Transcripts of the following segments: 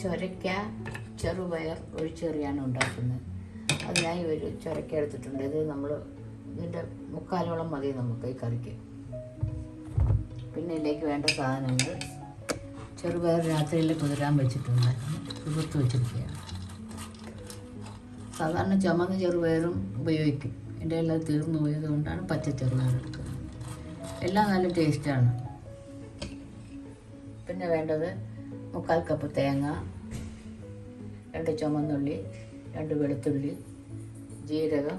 ചൊരയ്ക്ക ചെറുപയർ ഒഴിച്ചെറിയാണ് ഉണ്ടാക്കുന്നത്. അതിനായി ഒരു ചൊരക്ക എടുത്തിട്ടുണ്ട്. ഇത് നമ്മൾ ഇതിന്റെ മുക്കാലോളം മതി നമുക്ക് ഈ കറിക്ക്. പിന്നെ ഇതിലേക്ക് വേണ്ട സാധനങ്ങൾ. ചെറുപയർ രാത്രിയിൽ കുതിരാൻ വെച്ചിട്ടുണ്ട്. കുതിർത്ത് വെച്ചിരിക്കുകയാണ്. സാധാരണ ചുമന്ന ചെറുപയറും ഉപയോഗിക്കും. എന്റെ എല്ലാം തീർന്നു പോയത് കൊണ്ടാണ് പച്ച ചെറുപയർ എടുക്കുന്നത്. എല്ലാം നല്ല ടേസ്റ്റാണ് പിന്നെ വേണ്ടത് മുക്കാൽ കപ്പ് തേങ്ങ രണ്ട് ചുമന്നുള്ളി രണ്ട് വെളുത്തുള്ളി ജീരകം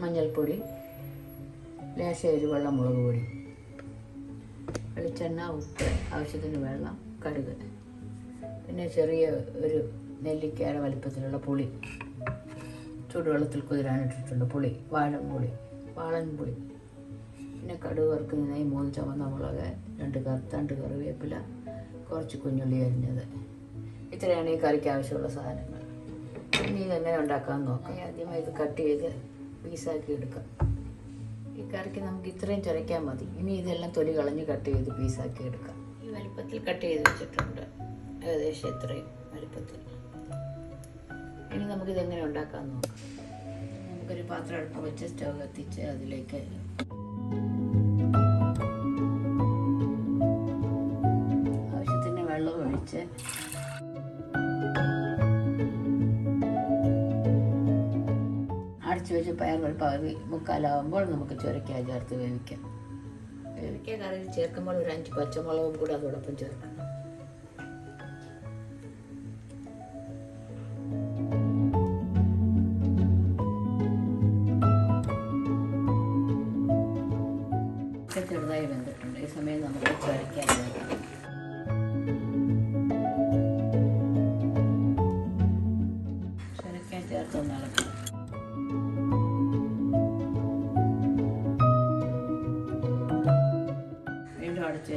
മഞ്ഞൾപ്പൊടി ലേശ വെള്ളം മുളക് പൊടി വെളിച്ചെണ്ണ ഉപ്പ് ആവശ്യത്തിന് വെള്ളം കടുക് പിന്നെ ചെറിയ ഒരു നെല്ലിക്കയുടെ വലിപ്പത്തിലുള്ള പുളി ചൂടുവെള്ളത്തിൽ കുതിരാനിട്ടിട്ടുണ്ട് പുളി വാഴൻ പുളി പിന്നെ കടുക് വറുക്കുന്നതിനായി മൂന്ന് ചുവന്ന മുളക് രണ്ട് കറുത്തണ്ട് കറിവേപ്പില കുറച്ച് കുഞ്ഞുള്ളി അരിഞ്ഞത്. ഇത്രയാണ് ഈ കറിക്ക് ആവശ്യമുള്ള സാധനങ്ങൾ. ഇനി ഇതെങ്ങനെ ഉണ്ടാക്കാമെന്ന് നോക്കാം. ആദ്യമായി ഇത് കട്ട് ചെയ്ത് പീസാക്കി എടുക്കാം. ഈ കറിക്ക് നമുക്ക് ഇത്രയും ചുരയ്ക്കാൻ മതി. ഇനി ഇതെല്ലാം തൊലി കളഞ്ഞ് കട്ട് ചെയ്ത് പീസാക്കി എടുക്കാം. ഈ വലിപ്പത്തിൽ കട്ട് ചെയ്ത് വെച്ചിട്ടുണ്ട്. ഏകദേശം ഇത്രയും വലിപ്പത്തിൽ. ഇനി നമുക്കിതെങ്ങനെ ഉണ്ടാക്കാൻ നോക്കാം. നമുക്കൊരു പാത്രം അടുപ്പ് വെച്ച് സ്റ്റവ് കത്തിച്ച് അതിലേക്ക് അടച്ചു വെച്ച് പയർ പകുതി മുക്കാലാവുമ്പോൾ നമുക്ക് ചുരക്ക ചേർത്ത് വേവിക്കാം. വേവിക്കാൻ കറിയിൽ ചേർക്കുമ്പോൾ ഒരു അഞ്ച് പച്ചമുളകും കൂടെ അതോടൊപ്പം ചേർക്കണം. ചെറുതായി വെന്തിട്ടുണ്ട്. ഈ സമയം നമുക്ക് ചുരക്കാൻ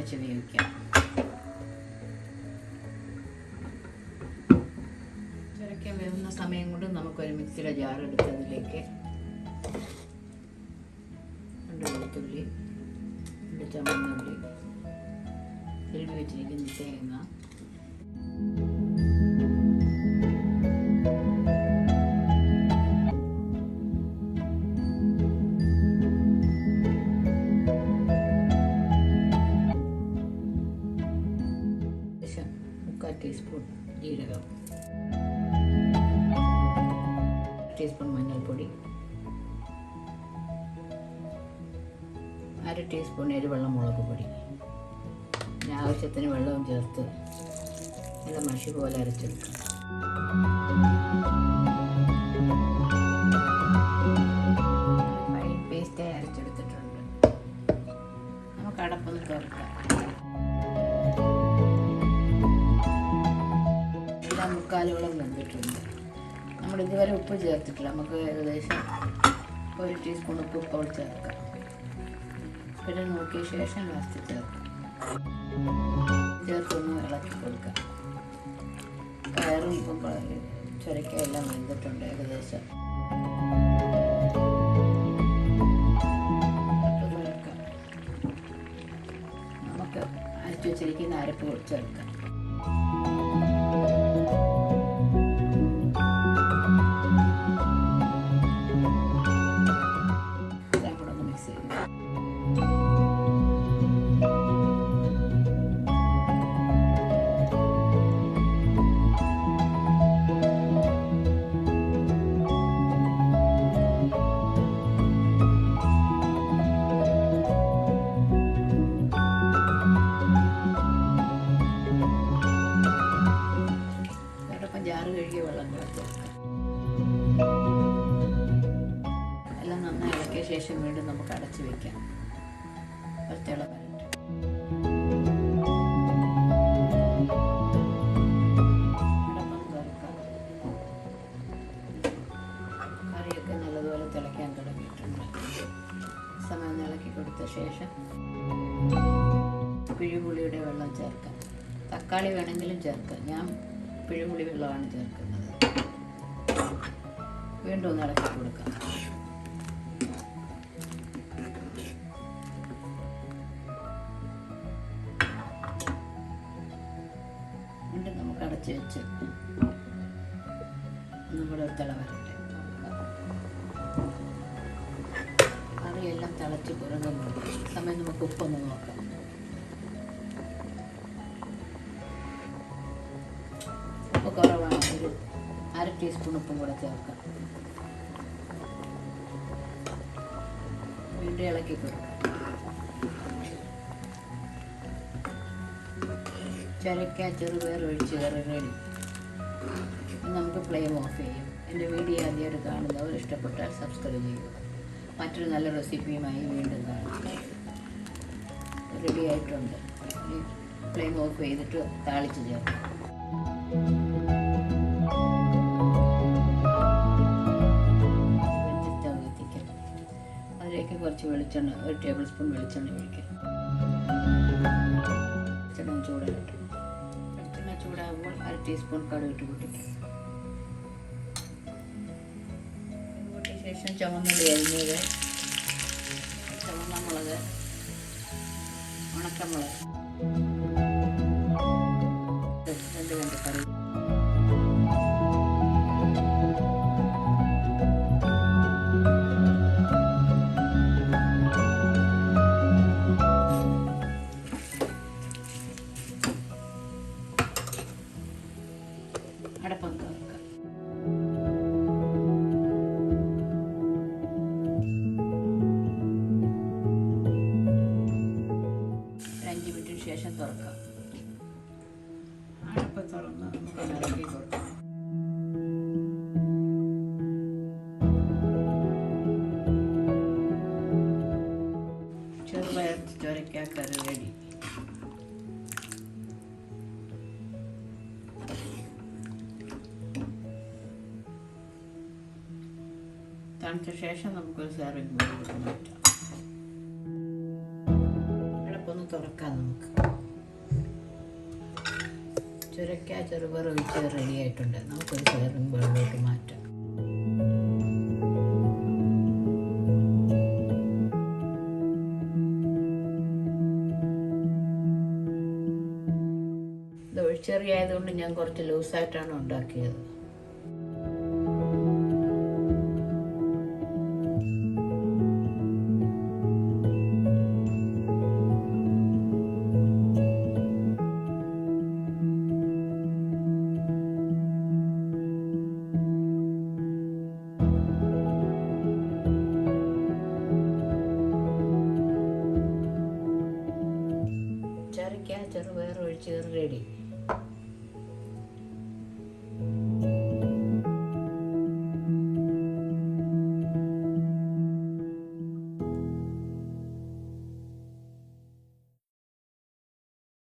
വെച്ച് വേവിക്കാം ചുരക്കാൻ വേവുന്ന സമയം കൊണ്ട് നമുക്കൊരു മിക്സിയുടെ ജാർ എടുത്ത് അതിലേക്ക് രണ്ട് വെളുത്തുള്ളി രണ്ട് ചമ്മന്നുള്ളി തിരുമ്പി വെച്ചിരിക്കുന്ന തേങ്ങ ടീസ്പൂൺ ജീരകം. ടീസ്പൂൺ മഞ്ഞൾപ്പൊടി. അര ടീസ്പൂൺ എരിവെള്ളം മുളക് പൊടി. പിന്നെ ആവശ്യത്തിന് വെള്ളവും ചേർത്ത് നല്ല മഷി പോലെ അരച്ചെടുക്കാം. ഫൈൻ പേസ്റ്റായി അരച്ചെടുത്തിട്ടുണ്ട്. നമുക്ക് അടപ്പൊന്ന് തുറക്കാം മുക്കാലോളം വെന്തിട്ടുണ്ട് നമ്മൾ ഇതുവരെ ഉപ്പ് ചേർത്തിട്ടില്ല. നമുക്ക് ഏകദേശം ഒരു ടീസ്പൂൺ ഉപ്പ് ഇപ്പോൾ ചേർക്കാം. പിന്നെ നോക്കിയ ശേഷം ലാസ്റ്റ് ചേർക്കാം. ചേർത്തൊന്ന് ഇളക്കി കൊടുക്കാം. കയറും ഇപ്പം ചുരക്കെല്ലാം വെന്തിട്ടുണ്ട് ഏകദേശം. നമുക്ക് അരച്ചു വെച്ചിരിക്കുന്ന അരപ്പ് ചേർക്കാം. ശേഷം വീണ്ടും നമുക്ക് അടച്ചു വെക്കാം. ഒരു തിള വരട്ടെ. കറിയൊക്കെ നല്ലതുപോലെ തിളയ്ക്കാൻ തുടങ്ങിയിട്ടുണ്ട്. സമയം ഇളക്കി കൊടുത്ത ശേഷം പിഴുപുളിയുടെ വെള്ളം ചേർക്കാം. തക്കാളി വേണമെങ്കിലും ചേർക്കാം. ഞാൻ പിഴുപുളി വെള്ളമാണ് ചേർക്കുന്നത്. വീണ്ടും ഒന്ന് ഇളക്കി കൊടുക്കാം. കൂടെ തിള വരട്ടെ കറിയെല്ലാം തിളച്ച് പുറകുന്നു സമയം നമുക്ക് ഉപ്പൊന്ന് നോക്കാം. ഉപ്പ് കുറവാണ്. ഒരു അര ടീസ്പൂൺ ഉപ്പും കൂടെ ചേർക്കാം. വീണ്ടും ഇളക്കി കൊടുക്കാം. ചരക്ക ചെറുപയർ ഒഴിച്ച് കയറി റെഡി. നമുക്ക് ഫ്ലെയിം ഓഫ് ചെയ്യും. എന്റെ വീഡിയോ ആദ്യമായിട്ട് കാണുന്നവർ ഇഷ്ടപ്പെട്ടാൽ സബ്സ്ക്രൈബ് ചെയ്യുക. മറ്റൊരു നല്ല റെസിപ്പിയുമായി വീണ്ടും കാണാം. റെഡി ആയിട്ടുണ്ട്. ഫ്ലെയിം ഓഫ് ചെയ്തിട്ട് താളിച്ച് ചേർക്കാം. കുറച്ച് വെളിച്ചെണ്ണ ഒരു ടേബിൾ സ്പൂൺ വെളിച്ചെണ്ണ ഒഴിക്കാം. വെളിച്ചെണ്ണ ചൂടായിട്ട് വെളിച്ചെണ്ണ ചൂടാകുമ്പോൾ അര ടീസ്പൂൺ കടുക് ഇട്ട് പൊട്ടിക്കാം. ശേഷം ചുവന്നുള്ളി അരിഞ്ഞത് ചുവന്ന മുളക് ഉണക്കമുളക്. തുറന്ന് നമുക്ക് ഇറക്കി കൊടുക്കാം ചെറുപയർ ചൊരയ്ക്ക റെഡി തണുത്ത ശേഷം നമുക്കൊരു സെർവിങ് ബോളിലേക്ക് മാറ്റാം. എളുപ്പമൊന്ന് തുറക്കാം നമുക്ക്. ചുരക്ക ചെറുപയർ ഒഴിച്ച് റെഡി ആയിട്ടുണ്ട്. നമുക്കൊരു സെർവിങ് വെള്ളമൊക്കെ മാറ്റാം. ഇത് ഒഴിച്ചെറിയായതുകൊണ്ട് ഞാൻ കുറച്ച് ലൂസായിട്ടാണ് ഉണ്ടാക്കിയത്. ചെറുപയർ ഒഴിച്ച് റെഡി.